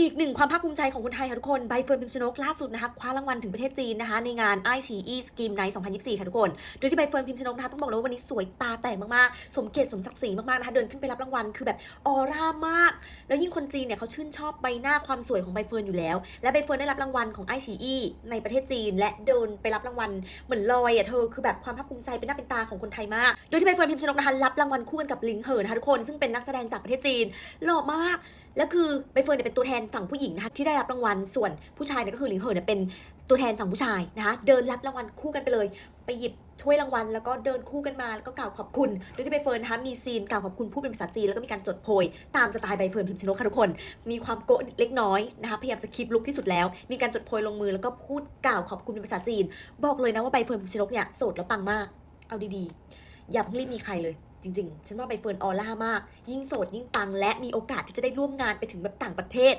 อีกหนึ่งความภาคภูมิใจของคนไทยค่ะทุกคนใบเฟิร์นพิมชนกล่าสุดนะคะคว้ารางวัลถึงประเทศจีนนะคะในงานไอชีอีสกีมไนท์2024 ค่ะทุกคน โดยที่ใบเฟิร์นพิมชนกนะคะต้องบอกเลยว่าวันนี้สวยตาแตกมากๆ สมเกียรติสมศักดิ์ศรีมากๆนะคะเดินขึ้นไปรับรางวัลคือแบบออร่ามาก แล้วยิ่งคนจีนเนี่ยเขาชื่นชอบใบหน้าความสวยของใบเฟิร์นอยู่แล้ว และใบเฟิร์นได้รับรางวัลของไอชีอีในประเทศจีน และเดินไปรับรางวัลเหมือนลอยอะเธอคือแบบความภาคภูมิใจเป็นหน้าเป็นตาของคนไทยมาก โดยที่ใบเฟิร์นพิมชนกนะคะรับรางวัลคู่กันกับลิงเหอนะคะทุกคนซึ่งเป็นนักแสดงจากประเทศจีนหล่อมาก แล้วคือใบเฟิร์นเนี่ยเป็นตัวแทนฝั่งผู้หญิงนะคะที่ได้รับรางวัลส่วนผู้ชายเนี่ยก็คือหลิงเหอเนี่ยเป็นตัวแทนฝั่งผู้ชายนะคะ เดินรับรางวัลคู่กันไปเลย ไปหยิบถ้วยรางวัล แล้วก็เดินคู่กันมาแล้วก็กล่าวขอบคุณโดยที่ใบเฟิร์นนะคะมีซีนกล่าวขอบคุณผู้เป็นภาษาจีนแล้วก็มีการจดโพย ตามสไตล์ใบเฟิร์นพิมพ์ชนกค่ะทุกคน มีความโกะเล็กน้อยนะคะพยายามจะคลิปลุกที่สุดแล้ว มีการจดโพยลงมือแล้วก็พูดกล่าวขอบคุณเป็นภาษาจีน บอกเลยนะว่าใบเฟิร์นพิมพ์ชนกเนี่ยโสดแล้วปังมาก เอาดีๆอย่าเพิ่งรีบมีใครเลย จริงๆ ฉันว่าใบเฟิร์นออร่ามาก ยิ่งโสดยิ่งปังและมีโอกาสที่จะได้ร่วมงานไปถึงแบบต่างประเทศ